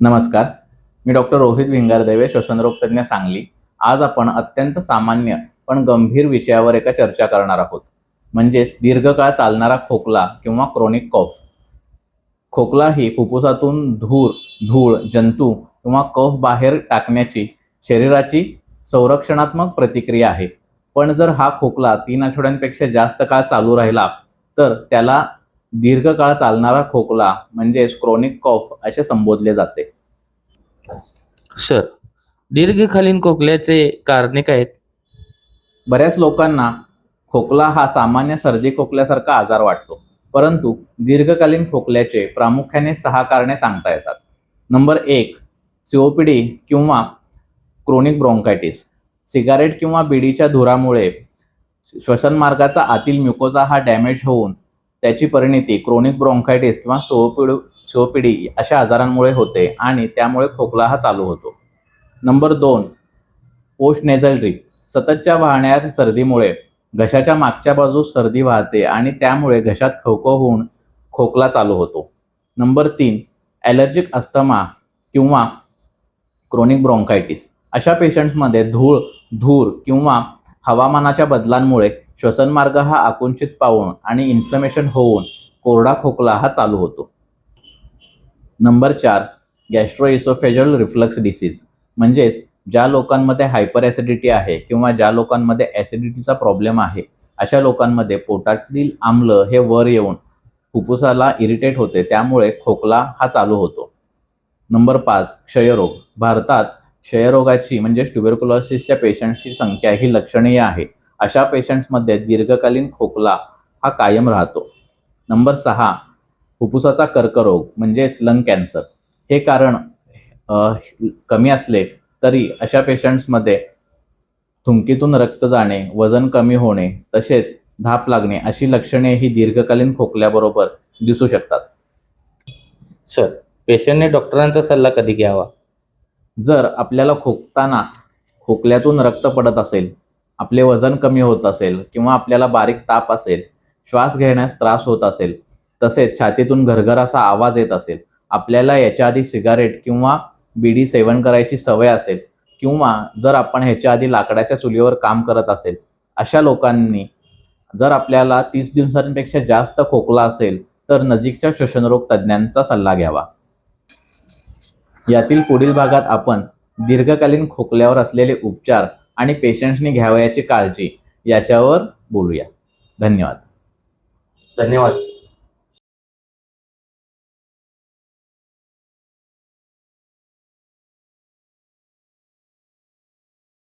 नमस्कार. मी डॉक्टर रोहित भिंगारदेवे श्वसनरोग तज्ज्ञ सांगली. आज आपण अत्यंत सामान्य पण गंभीर विषयावर एका चर्चा करणार आहोत. म्हणजेच दीर्घकाळ चालणारा खोकला किंवा क्रोनिक कॉफ. खोकला ही फुफ्फुसातून धूर धूळ जंतू किंवा कफ बाहेर टाकण्याची शरीराची संरक्षणात्मक प्रतिक्रिया आहे. पण जर हा खोकला तीन आठवड्यांपेक्षा जास्त काळ चालू राहिला तर त्याला दीर्घकाळ चालणारा खोकला म्हणजेच क्रोनिक कॉफ असे संबोधले जाते. सर दीर्घकालीन खोकल्याचे कारणे काय आहेत? बऱ्याच लोकांना खोकला हा सामान्य सर्दी खोकल्यासारखा आजार वाटतो. परंतु दीर्घकालीन खोकल्याचे प्रामुख्याने सहा कारणे सांगता येतात. नंबर एक सीओपीडी किंवा क्रोनिक ब्रोंकायटिस सिगारेट किंवा बिडीच्या धुरामुळे श्वसनमार्गाचा आतील म्युकोजा हा डॅमेज होऊन त्याची परिणिती क्रोनिक ब्रोंकायटिस किंवा सोपिड सोपिडी अशा आजारांमुळे होते आणि त्यामुळे खोकला हा चालू होतो. नंबर दोन पोस्ट नेझल ड्रीप सततच्या वाहणाऱ्या सर्दीमुळे घशाच्या मागच्या बाजूस सर्दी वाहते आणि त्यामुळे घशात खवखव होऊन खोकला चालू होतो. नंबर तीन ॲलर्जिक अस्थमा किंवा क्रोनिक ब्रोंकायटिस अशा पेशंट्समध्ये धूळ धूर किंवा हवामानाच्या बदलांमुळे श्वसनमार्ग हा आकुंचित पावून आणि इन्फ्लमेशन होऊन कोरडा खोकला हा चालू होतो. नंबर चार गॅस्ट्रोइसोफेजल रिफ्लक्स डिसीज म्हणजेच ज्या लोकांमध्ये हायपर ॲसिडिटी आहे किंवा ज्या लोकांमध्ये ॲसिडिटीचा प्रॉब्लेम आहे अशा लोकांमध्ये पोटातील आम्ल हे वर येऊन फुफ्फुसाला इरिटेट होते त्यामुळे खोकला हा चालू होतो. नंबर पाच क्षयरोग. भारतात क्षयरोगाची म्हणजे ट्युबरकुलोसिसच्या पेशंटची संख्या ही लक्षणीय आहे. अशा पेशंट्समध्ये दीर्घकालीन खोकला हा कायम राहतो. नंबर सहा फुफ्फुसाचा कर्करोग म्हणजेच लंग कॅन्सर हे कारण कमी असले तरी अशा पेशंट्समध्ये थुंकीतून रक्त जाणे वजन कमी होणे तसेच धाप लागणे अशी लक्षणे ही दीर्घकालीन खोकल्याबरोबर दिसू शकतात. सर पेशंटने डॉक्टरांचा सल्ला कधी घ्यावा? जर आपल्याला खोकताना खोकल्यातून रक्त पडत असेल आपले वजन कमी होत असेल किंवा आपल्याला बारीक ताप असेल श्वास घेण्यास त्रास होत असेल तसेच छातीतून घरघर असा आवाज येत असेल आपल्याला याच्या आधी सिगारेट किंवा बीडी सेवन करायची सवय असेल किंवा जर आपण ह्याच्या आधी लाकडाच्या चुलीवर काम करत असेल अशा लोकांनी जर आपल्याला तीस दिवसांपेक्षा जास्त खोकला असेल तर नजीकच्या श्वसनरोग तज्ज्ञांचा सल्ला घ्यावा. यातील पुढील भागात आपण दीर्घकालीन खोकल्यावर असलेले उपचार आणि पेशंट्सनी घ्यावयाची काळजी याच्यावर बोलूया. धन्यवाद. धन्यवाद.